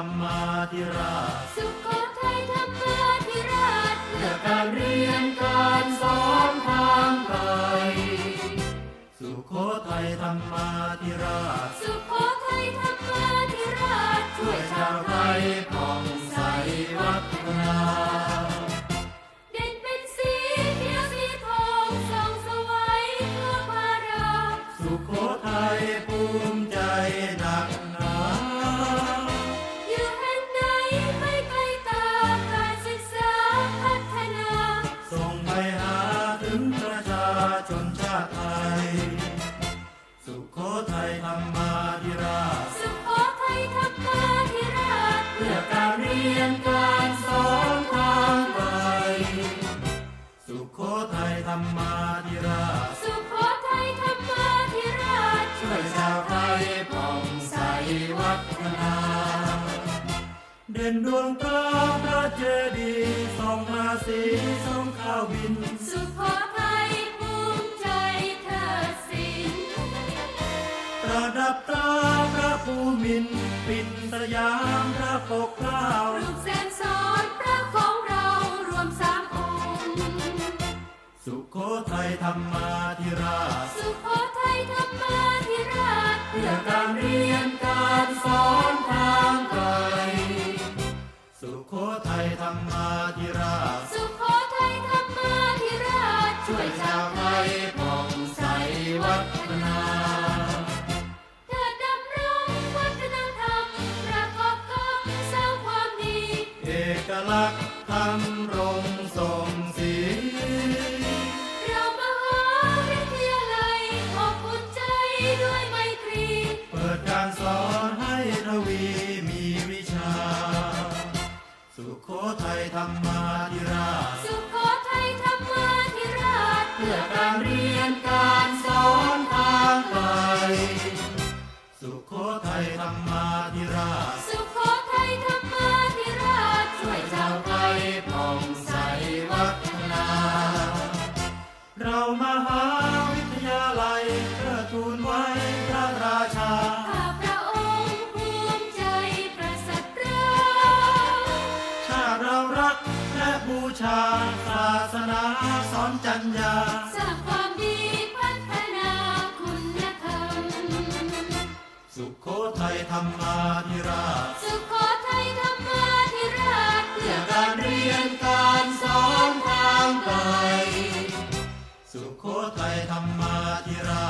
รรมาธิราช สุโขทัยธรรมาธิราชเพื่อการเรียนการสอนทางไกลสุโขทัยธรรมาธิราช สุโขทัยธรรมาธิราชช่วยชาวไทย นดวงตาพระเจดีย์ส่องมาสีสงข้าวบิน สุโขทัยภูมิใจเทิดสินประดับตราพระภูมินทร์ปินสยามพระปกเกล้าปลูกเสนสอนพระของเรารวมสามองค์ สุโขทัยธรรมาธิราช สุโขทัยธรรมาธิราชเพื่อการเรียนการสอน รรมาธิราช สุโขทัยธรรมาธิราชช่วยชาวไทยผ่องใสวัฒนา เถิดดำรงวัฒนธรรมประกอบกับสร้างความดี เอกลักษณ์ทำรงส่ง ผ่องใสวัฒนา เรามหาวิทยาลัยเพื่อทูลไว้พระราชา ข้าพระองค์ภูมิใจประเสริฐราชาติเรารักและบูชาศาสนาสอนจัญญา สร้างความดีพัฒนาคุณธรรม สุโขทัยธรรมาธิราช สุโขทัยธรรมาธิราช